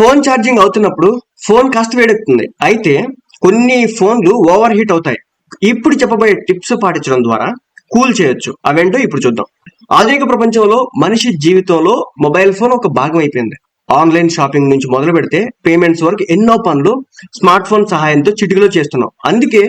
Phone charging అవుతున్నప్పుడు phone కాస్త వేడెక్కుతుంది. అయితే కొన్ని ఫోన్లు ఓవర్ హీట్ అవుతాయి. ఇప్పుడు చెప్పబోయే టిప్స్ పాటించడం ద్వారా కూల్ చేయొచ్చు. అవేంటో ఇప్పుడు చూద్దాం. ఆధునిక ప్రపంచంలో మనిషి జీవితంలో మొబైల్ ఫోన్ ఒక భాగం అయిపోయింది. ఆన్లైన్ షాపింగ్ నుంచి మొదలు పెడితే పేమెంట్స్ వరకు ఎన్నో పనులు స్మార్ట్ ఫోన్ సహాయంతో చిటికలో చేస్తున్నాం. అందుకే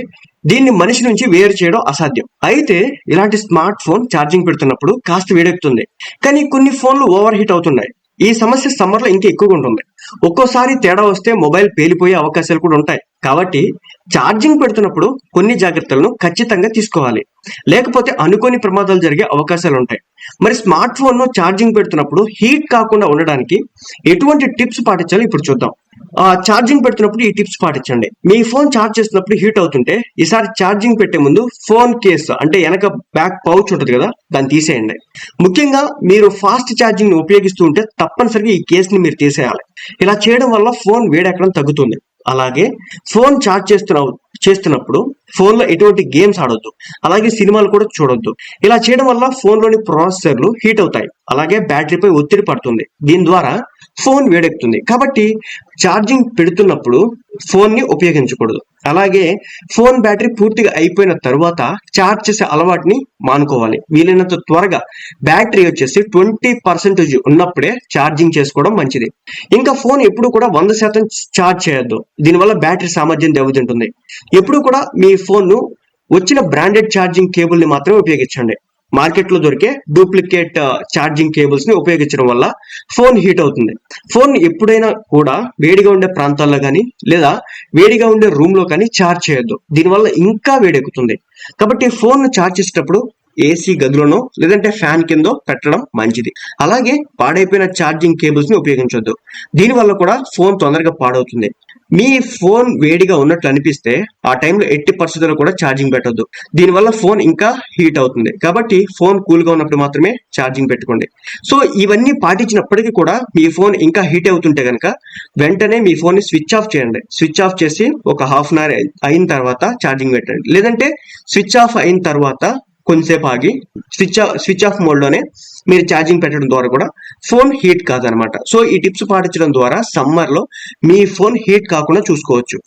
దీన్ని మనిషి నుంచి వేరు చేయడం అసాధ్యం. అయితే ఇలాంటి స్మార్ట్ ఫోన్ ఛార్జింగ్ పెడుతున్నప్పుడు కాస్త వేడెక్కుతుంది. కానీ కొన్ని ఫోన్లు ఓవర్ హీట్ అవుతున్నాయి. ఈ సమస్య సమ్మర్లో ఇంకా ఎక్కువగా ఉంటుంది. ఒక్కోసారి తేడా వస్తే మొబైల్ పేలిపోయే అవకాశాలు కూడా ఉంటాయి. కాబట్టి ఛార్జింగ్ పెడుతున్నప్పుడు కొన్ని జాగ్రత్తలను ఖచ్చితంగా తీసుకోవాలి. లేకపోతే అనుకోని ప్రమాదాలు జరిగే అవకాశాలు ఉంటాయి. మరి స్మార్ట్ ఫోన్ను ఛార్జింగ్ పెడుతున్నప్పుడు హీట్ కాకుండా ఉండడానికి ఎటువంటి టిప్స్ పాటించాలో ఇప్పుడు చూద్దాం. ఛార్జింగ్ పెడుతున్నప్పుడు ఈ టిప్స్ పాటించండి. మీ ఫోన్ ఛార్జ్ చేస్తున్నప్పుడు హీట్ అవుతుంటే ఈసారి ఛార్జింగ్ పెట్టే ముందు ఫోన్ కేస్ అంటే వెనక బ్యాక్ పౌచ్ ఉంటుంది కదా దాన్ని తీసేయండి. ముఖ్యంగా మీరు ఫాస్ట్ ఛార్జింగ్ని ఉపయోగిస్తూ ఉంటే తప్పనిసరిగా ఈ కేస్ని మీరు తీసేయాలి. ఇలా చేయడం వల్ల ఫోన్ వేడెక్కడం తగ్గుతుంది. అలాగే ఫోన్ ఛార్జ్ చేస్తున్న చేస్తున్నప్పుడు ఫోన్లో ఎటువంటి గేమ్స్ ఆడొద్దు. అలాగే సినిమాలు కూడా చూడొద్దు. ఇలా చేయడం వల్ల ఫోన్లోని ప్రాసెసర్లు హీట్ అవుతాయి. అలాగే బ్యాటరీపై ఒత్తిడి పడుతుంది. దీని ద్వారా ఫోన్ వేడెక్కుతుంది. కాబట్టి ఛార్జింగ్ పెడుతున్నప్పుడు ఫోన్ని ఉపయోగించకూడదు. అలాగే ఫోన్ బ్యాటరీ పూర్తిగా అయిపోయిన తర్వాత ఛార్జ్ చేసే అలవాటుని మానుకోవాలి. వీలైనంత త్వరగా బ్యాటరీ వచ్చేసి ట్వంటీ పర్సెంటేజ్ ఉన్నప్పుడే ఛార్జింగ్ చేసుకోవడం మంచిది. ఇంకా ఫోన్ ఎప్పుడు కూడా వంద శాతం ఛార్జ్ చేయొద్దు. దీనివల్ల బ్యాటరీ సామర్థ్యం దెబ్బతింటుంది. ఎప్పుడు కూడా మీ ఫోన్ను వచ్చిన బ్రాండెడ్ ఛార్జింగ్ కేబుల్ని మాత్రమే ఉపయోగించండి. మార్కెట్లో దొరికే డూప్లికేట్ ఛార్జింగ్ కేబుల్స్ని ఉపయోగించడం వల్ల ఫోన్ హీట్ అవుతుంది. ఫోన్ ఎప్పుడైనా కూడా వేడిగా ఉండే ప్రాంతాల్లో కానీ లేదా వేడిగా ఉండే రూమ్లో కానీ ఛార్జ్ చేయొద్దు. దీనివల్ల ఇంకా వేడెక్కుతుంది. కాబట్టి ఫోన్ ఛార్జ్ చేసేటప్పుడు ఏసీ గదిలోనో లేదంటే ఫ్యాన్ కింద పెట్టడం మంచిది. అలాగే పాడైపోయిన ఛార్జింగ్ కేబుల్స్ని ఉపయోగించొద్దు. దీనివల్ల కూడా ఫోన్ తొందరగా పాడవుతుంది. మీ ఫోన్ వేడిగా ఉన్నట్లు అనిపిస్తే ఆ టైంలో ఎట్టి పరిస్థితుల్లో కూడా ఛార్జింగ్ పెట్టొద్దు. దీనివల్ల ఫోన్ ఇంకా హీట్ అవుతుంది. కాబట్టి ఫోన్ కూల్గా ఉన్నప్పుడు మాత్రమే ఛార్జింగ్ పెట్టుకోండి. సో ఇవన్నీ పాటించినప్పటికీ కూడా మీ ఫోన్ ఇంకా హీట్ అవుతుంటే కనుక వెంటనే మీ ఫోన్ని స్విచ్ ఆఫ్ చేయండి. స్విచ్ ఆఫ్ చేసి ఒక హాఫ్ అన్ అవర్ అయిన తర్వాత ఛార్జింగ్ పెట్టండి. లేదంటే స్విచ్ ఆఫ్ అయిన తర్వాత కొంతసేపు ఆగి స్విచ్ స్విచ్ ఆఫ్ మోడ్లోనే మీరు ఛార్జింగ్ పెట్టడం ద్వారా కూడా ఫోన్ హీట్ కాదనమాట. సో ఈ టిప్స్ పాటించడం ద్వారా సమ్మర్లో మీ ఫోన్ హీట్ కాకుండా చూసుకోవచ్చు.